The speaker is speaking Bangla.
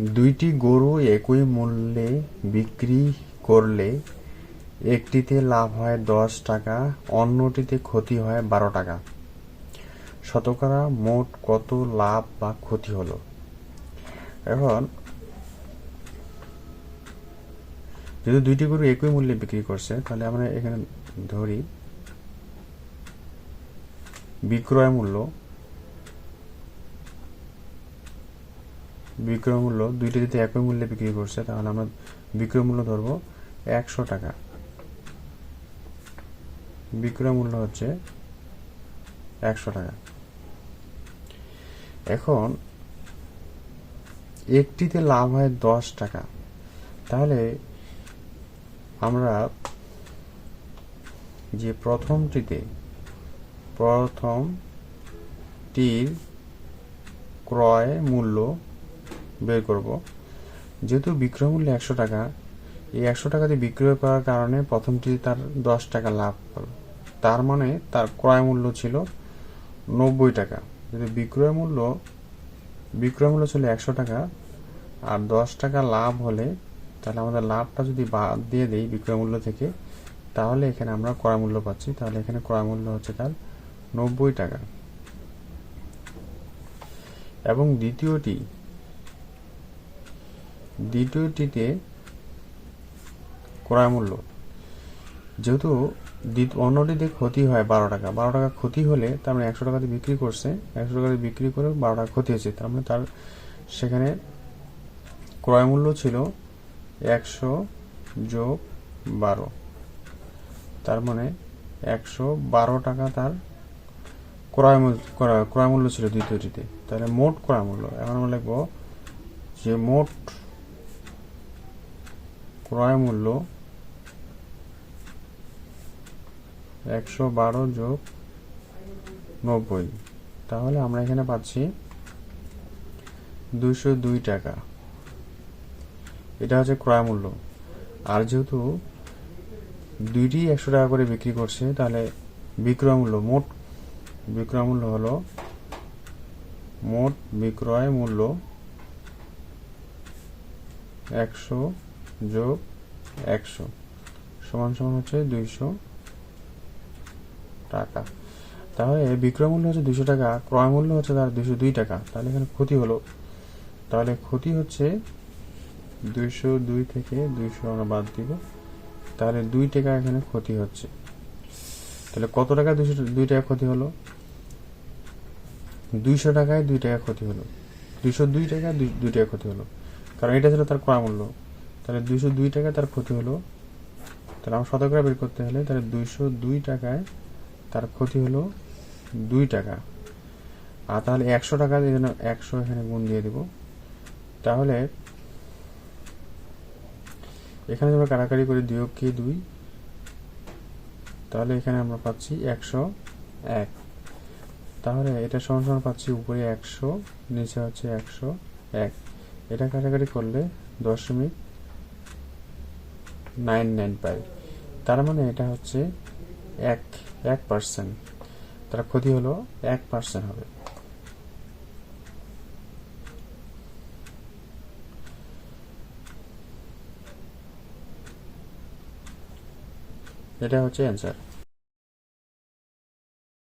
দুইটি গরু একই মূল্যে বিক্রি করলে একটিতে লাভ হয় দশ টাকা, অন্যটিতে ক্ষতি হয় বারো টাকা। শতকরা মোট কত লাভ বা ক্ষতি হলো? এখন, যদি দুইটি গরু একই মূল্যে বিক্রি করছে, তাহলে আমরা এখানে ধরি বিক্রয় মূল্য। বিক্রয় মূল্য, দুইটি যদি একই মূল্যে বিক্রি করছে, তাহলে আমরা বিক্রয় মূল্য ধরবো একশো টাকা। বিক্রয় মূল্য হচ্ছে একশো টাকা। এখন, একটিতে লাভ হয় দশ টাকা। তাহলে আমরা যে প্রথমটিতে, প্রথমটির ক্রয় মূল্য বের করব। যেহেতু বিক্রয় মূল্য একশো টাকা, এই একশো টাকাতে বিক্রয় করার কারণে প্রথমটি তার দশ টাকা লাভ করবে তার মানে তার ক্রয় মূল্য ছিল নব্বই টাকা। যদি বিক্রয় মূল্য বিক্রয় মূল্য ছিল একশো টাকা আর দশ টাকা লাভ হলে, তাহলে আমাদের লাভটা যদি বাদ দিয়ে দেই বিক্রয় মূল্য থেকে, তাহলে এখানে আমরা ক্রয় মূল্য পাচ্ছি। তাহলে এখানে ক্রয় মূল্য হচ্ছে তার নব্বই টাকা। এবং দ্বিতীয়টি দ্বিতীয়টিতে ক্রয় মূল্য। যেহেতু অন্যটিতে ক্ষতি হয় বারো টাকা। বারো টাকা ক্ষতি হলে তার মানে একশো টাকাতে বিক্রি করছে। একশো টাকাতে বিক্রি করে বারো টাকা ক্ষতি হয়েছে তার মানে তার সেখানে ক্রয় মূল্য ছিল একশো যোগ বারো। তার মানে একশো বারো টাকা তার ক্রয়- ক্রয় মূল্য ছিল দ্বিতীয়টিতে তাহলে মোট ক্রয় মূল্য। এখন আমরা লিখব যে মোট ক্রয় মূল্য একশো বারো যোগ নব্বই। তাহলে আমরা এখানে পাচ্ছি দুশো দুই টাকা। এটা হচ্ছে ক্রয় মূল্য। আর যেহেতু দুইটি একশো টাকা করে বিক্রি করছে, তাহলে বিক্রয় মূল্য মোট, বিক্রয় মূল্য হলো মোট বিক্রয় মূল্য একশো যোগ একশো সমান সমান হচ্ছে দুইশো টাকা। তাহলে বিক্রয় মূল্য হচ্ছে দুশো টাকা, ক্রয় মূল্য হচ্ছে তার দুশো দুই টাকা। তাহলে এখানে ক্ষতি হলো। তাহলে ক্ষতি হচ্ছে দুইশো দুই থেকে দুইশো আমরা বাদ দিব। তাহলে দুই টাকা এখানে ক্ষতি হচ্ছে। তাহলে কত টাকা দুশো দুই টাকা ক্ষতি হলো? দুইশো টাকায় দুই টাকা ক্ষতি হলো। দুইশো দুই টাকা দুই- টাকা ক্ষতি হলো। কারণ এটা ছিল তার ক্রয় মূল্য। তাহলে দুইশো দুই টাকা তার ক্ষতি হলো। তাহলে আমার শতকরা বের করতে হলে তাহলে দুইশো দুই টাকায় তার ক্ষতি হলো দুই টাকা। আর তাহলে একশো টাকা এই জন্য একশো এখানে গুণ দিয়ে দিব। তাহলে এখানে আমরা কারাকারি করে দুই কে দুই। তাহলে এখানে আমরা পাচ্ছি একশো এক। তাহলে এটা সমান সমান পাচ্ছি উপরে একশো, নিচে হচ্ছে একশো এক। এটা কাটাকাটি করলে দশমিক নাইন নাইন পাই তার মানে এটা হচ্ছে এক এক পার্সেন্ট। তার ক্ষতি হলো এক পার্সেন্ট হবে। এটা হচ্ছে অ্যান্সার।